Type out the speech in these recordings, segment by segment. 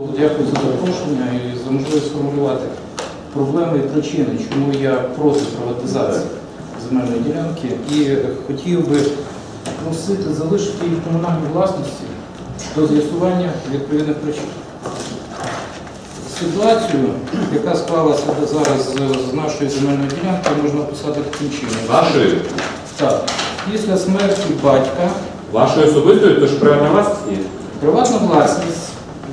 Дякую за запрошення і за можливість сформулювати проблеми і причини, чому я проти приватизації земельної ділянки і хотів би просити залишити її в комунальній власності до з'ясування відповідних причин. Ситуацію, яка склалася зараз з- нашою земельною ділянкою, можна описати таким чином. Вашої? Так, після смерті батька Вашої особистої, то ж приватна власність є. Приватна власність.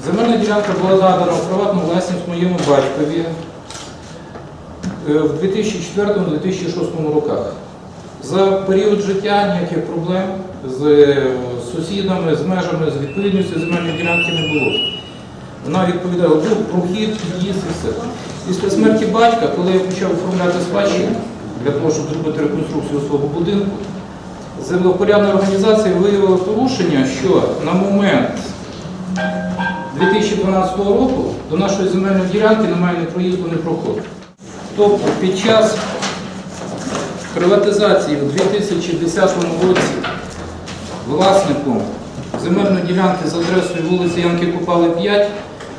Земельна ділянка була надана в приватну власність моєму батькові е, в 2004-2006 роках. За період життя ніяких проблем з е, сусідами, з межами, з відповідністю земельної ділянки не було. Вона відповідала, був прохід, під'їзд і все. Після смерті батька, коли я почав оформляти спадщину для того, щоб зробити реконструкцію свого будинку, землепорядна організація виявила порушення, що на момент 2012 року до нашої земельної ділянки немає ні проїзду, ні проходу. Тобто під час приватизації у 2010 році власником земельної ділянки з адресою вулиці Янки Купали 5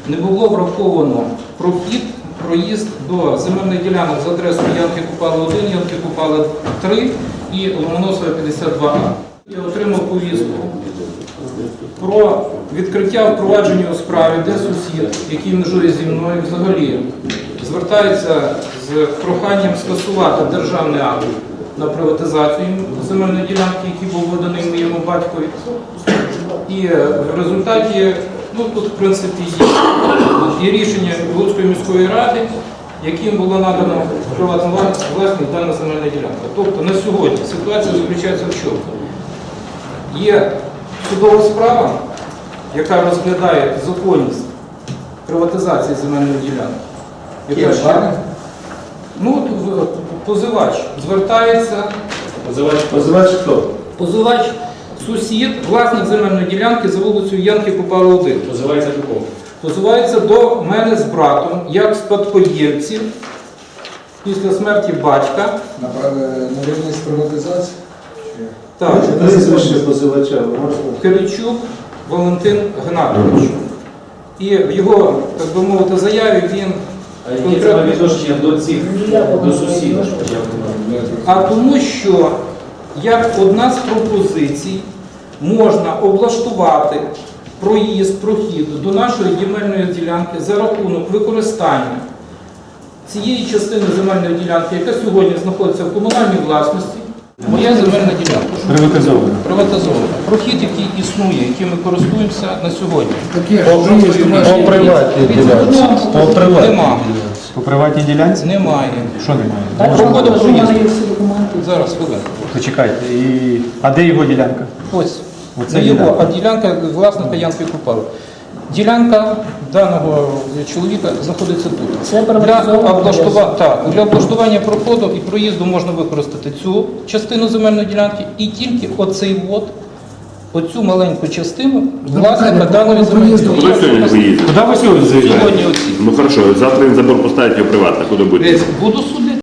не було враховано прохід, проїзд до земельних ділянок з адресою Янки Купали 1, Янки Купали 3 і Ломоносова 52А. Я отримав повістку про відкриття впровадження у справі, де сусід, який межує зі мною, взагалі звертається з проханням скасувати державний акт на приватизацію земельної ділянки, який був виданий моєму батькові. І в результаті, ну тут в принципі є, є рішення Луцької міської ради, яким було надано приватну власність дана земельна ділянка. Тобто на сьогодні ситуація заключається в чому? Є судова справа, яка розглядає законність приватизації земельної ділянки. Яка ще- Ну, от позивач звертається, Позивач. Позивач хто? позивач сусід, власник земельної ділянки за вулицею Янки Купала 1. Позивається до кого? Позивається до мене з братом, як спадкоємців після смерті батька. На, пра- на рівні з приватизації? Так, Прізвище позивача, можете? Киричук Валентин Гнатович. І в його, так би мовити, заяві він А яке відношення до цих, до сусідів? А тому що як одна з пропозицій можна облаштувати проїзд, прохід до нашої земельної ділянки за рахунок використання цієї частини земельної ділянки, яка сьогодні знаходиться в комунальній власності. Моя земельна ділянка Приватизовано. приватизована. Прохід, який існує, яким ми користуємося на сьогодні. По приватній ділянці. По приватній Нема. По приватній ділянці? Немає. Що немає? Так, Проходив що проїзд. Зараз хвилинку. Почекайте. І... А де його ділянка? Ось Оце його, ділянка. а ділянка власника Янки Купали. Ділянка даного чоловіка знаходиться тут. Це Для, приватизовано. облаштува... так, для облаштування проходу і проїзду можна використати цю частину земельної ділянки і тільки оцей вот, оцю маленьку частину власника даної земельної ділянки. вы едете? Куди ви сьогодні заїжджаєте? Сьогодні оці. Ну хорошо, завтра забор поставить ее приватно, куда будет? Буду суд